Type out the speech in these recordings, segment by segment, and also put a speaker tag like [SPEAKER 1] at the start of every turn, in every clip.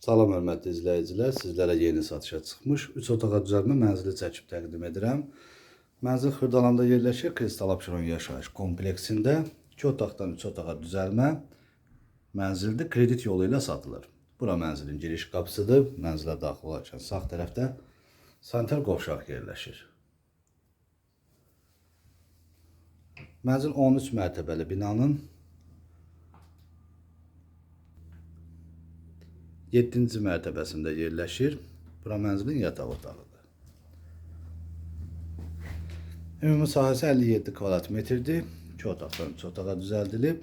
[SPEAKER 1] Salam hörmətli izləyicilər, sizlərə yeni satışa çıxmış 3 otağa düzəlmə mənzili çəkib təqdim edirəm. Mənzil Xırdalanda yerləşir, Kristal Abşeron yaşayış kompleksində 2 otaqdan 3 otağa düzəlmə mənzildə kredit yolu ilə satılır. Bura mənzilin giriş qapısıdır. Mənzilə daxil olarkən sağ tərəfdə sanitar qovşaq yerləşir. Mənzil 13 mərtəbəli binanın 7-ci mərtəbəsində yerləşir. Bura mənzilin yataq otağıdır. Ümumi sahəsi 57 kvadrat metrdir. 2 otaqdan 3 otağa düzəldilib.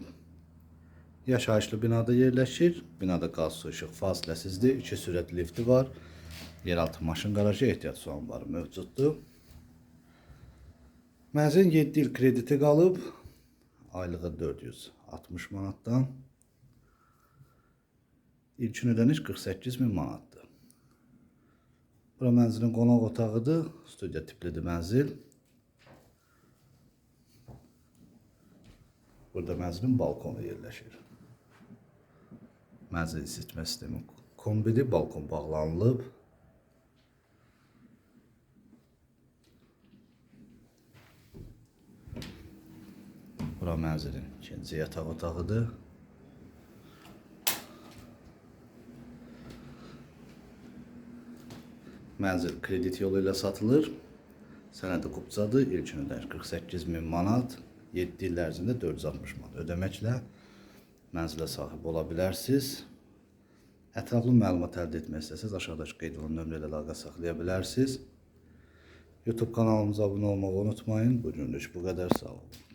[SPEAKER 1] Yaşayışlı binada yerləşir. Binada qaz, su, işıq fasiləsizdir. 2 sürətli lifti var. Yeraltı maşın qarajı ehtiyat su anbarı mövcuddur. Mənzilin 7 il krediti qalıb. Aylığı 460 manatdan. İlkin ödəniş 48 min manatdır. Bura mənzilin qonaq otağıdır. Studiya tiplidir mənzil. Burada mənzilin balkonu yerləşir. Mənzil isitmə sistemi kombidir, balkon bağlanılıb. Bura mənzilin ikinci yataq otağıdır. Mənzil kredit yolu ilə satılır. Sənədi qubcadır. İlkin ödəniş 48 min manat. 7 il ərzində 460 manat ödəməklə mənzilə sahib ola bilərsiniz. Ətraflı məlumat əldə etmək istəsəz aşağıdakı qeyd olunan nömrə ilə əlaqə saxlaya bilərsiniz. YouTube kanalımıza abunə olmağı unutmayın. Bu günlük bu qədər. Sağ olun.